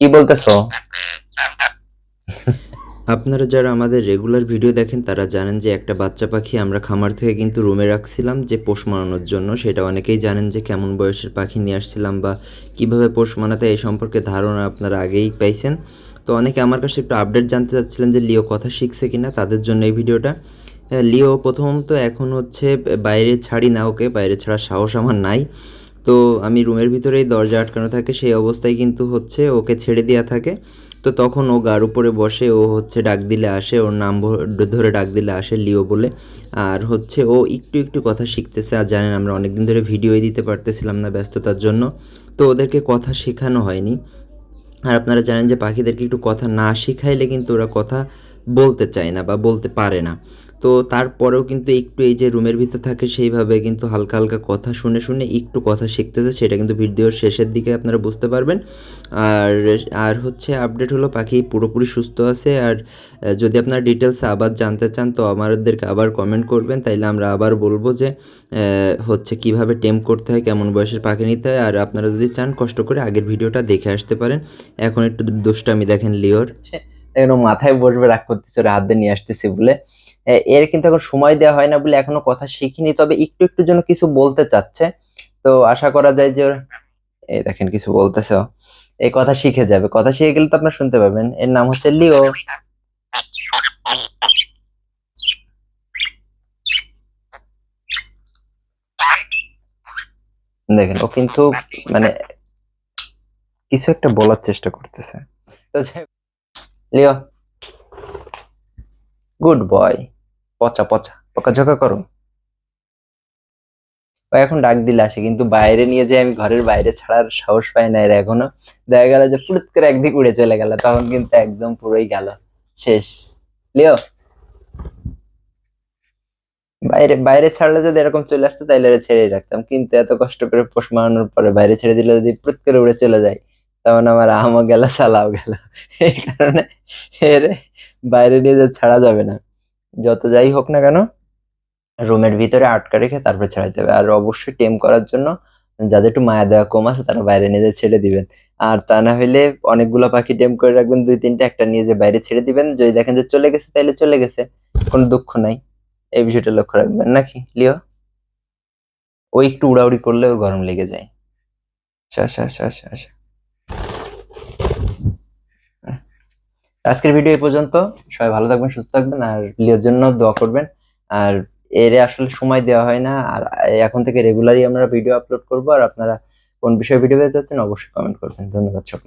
কি বলতেছো? আপনারা যারা আমাদের রেগুলার ভিডিও দেখেন, তারা জানেন যে একটা বাচ্চা পাখি আমরা খামার থেকে কিন্তু রুমে রাখছিলাম যে পোষ মানানোর জন্য। সেটা অনেকেই জানেন যে কেমন বয়সের পাখি নিয়ে আসছিলাম বা কীভাবে পোষ মানাতে এই সম্পর্কে ধারণা আপনারা আগেই পাইছেন। তো অনেকে আমার কাছে একটু আপডেট জানতে চাচ্ছিলেন যে লিও কথা শিখছে কিনা তাদের জন্য এই ভিডিওটা। লিও প্রথমত এখন হচ্ছে বাইরে ছাড়ি না ওকে, বাইরে ছাড়ার সাহস আমার নাই। তো আমি রুমের ভিতরেই দরজা আটকানো থাকে, সেই অবস্থায় কিন্তু হচ্ছে ওকে ছেড়ে দেওয়া থাকে। তো তখন ও গার উপরে বসে, ও হচ্ছে ডাক দিলে আসে, ওর নাম ধরে ডাক দিলে আসে লিও বলে। আর হচ্ছে ও একটু একটু কথা শিখতেছে, আর জানেন আমরা অনেকদিন ধরে ভিডিওই দিতে পারতেছিলাম না ব্যস্ততার জন্য। তো ওদেরকে কথা শেখানো হয়নি। আর আপনারা জানেন যে পাখিদেরকে একটু কথা না শিখাইলে কিন্তু ওরা কথা বলতে চায় না বা বলতে পারে না। তো তারপরেও কিন্তু একটু এই যে রুমের ভিতর থাকে সেইভাবে কিন্তু হালকা হালকা কথা শুনে শুনে একটু কথা শিখতেছে, সেটা কিন্তু ভিডিওর শেষের দিকে আপনারা বুঝতে পারবেন। আর আর হচ্ছে আপডেট হলো পাখি পুরোপুরি সুস্থ আছে আর, যদি আপনারা ডিটেলস আবার জানতে চান তো আমাদেরকে আবার কমেন্ট করবেন, তাইলে আমরা আবার বলব যে হচ্ছে কীভাবে টেম করতে হয়, কেমন বয়সের পাখি নিতে হয়, আর আপনারা যদি চান কষ্ট করে আগের ভিডিওটা দেখে আসতে পারেন। এখন একটু দুষ্টামি দেখেন লিওর। এখন মাথায় বসবে, রাগ করতেছে, ওর হাত নিয়ে আসতেছি বলে। এর কিন্তু এখন সময় দেওয়া হয় না বলে এখনও কথা শিখিনি, তবে একটু একটু জন্য কিছু বলতে চাচ্ছে। তো আশা করা যায় যে এই দেখেন কিছু বলতেছে এই কথা শিখে যাবে। কথা শিখে গেলে তো আপনার শুনতে পাবেন এর নাম হচ্ছে লিও। দেখেন, ও কিন্তু মানে কিছু একটা বলার চেষ্টা করতেছে। তো লিও। গুড বয় পচা পচা। পকাঝকা করো। এখন ডাক দিলে আসে, কিন্তু বাইরে নিয়ে যে আমি ঘরের বাইরে ছাড়ার সাহস পাই না এর এখনও। দেখা গেল যে ফুট করে একদিক উড়ে চলে গেল, তখন কিন্তু একদম পুরোই গেল। শেষ। লিও। বাইরে বাইরে ছাড়লে যদি এরকম চলে আসতো, তাইলে এর ছেড়েই রাখতাম। কিন্তু এত কষ্ট করে পোষ মারানোর পরে বাইরে ছেড়ে দিলে যদি ফুট করে উড়ে চলে যায় তখন আমার আমও গেল, সালাও গেল। এই কারণে এর বাইরে নিয়ে যে ছাড়া যাবে না। যত যাই হোক না কেন, রুমের ভিতরে আটকা রেখে তারপর ছাড়াইতে হবে। আর অবশ্যই টেম করার জন্য যাদের একটু মায়া দেওয়া কম আছে, তারা বাইরে নিয়ে ছেড়ে দিবেন। আর তা না হলে অনেকগুলো পাখি টেম করে রাখবেন, দুই তিনটা একটা নিয়ে যে বাইরে ছেড়ে দিবেন। যদি দেখেন যে চলে গেছে তাহলে চলে গেছে। কোনো দুঃখ নাই। এই বিষয়টা লক্ষ্য রাখবেন নাকি, লিও? ও একটু উড়াউড়ি করলেও গরম লেগে যায়। আচ্ছা আচ্ছা আচ্ছা আচ্ছা আজকের ভিডিও এই পর্যন্ত। সবাই ভালো থাকবেন, সুস্থ থাকবেন, আর লিওর জন্য দোয়া করবেন। আর এর আসলে সময় দেওয়া হয় না, আর এখন থেকে রেগুলারই আমরা ভিডিও আপলোড করব, আর আপনারা কোন বিষয়ে ভিডিও পেতে চাচ্ছেন অবশ্যই কমেন্ট করবেন। ধন্যবাদ সকলকে।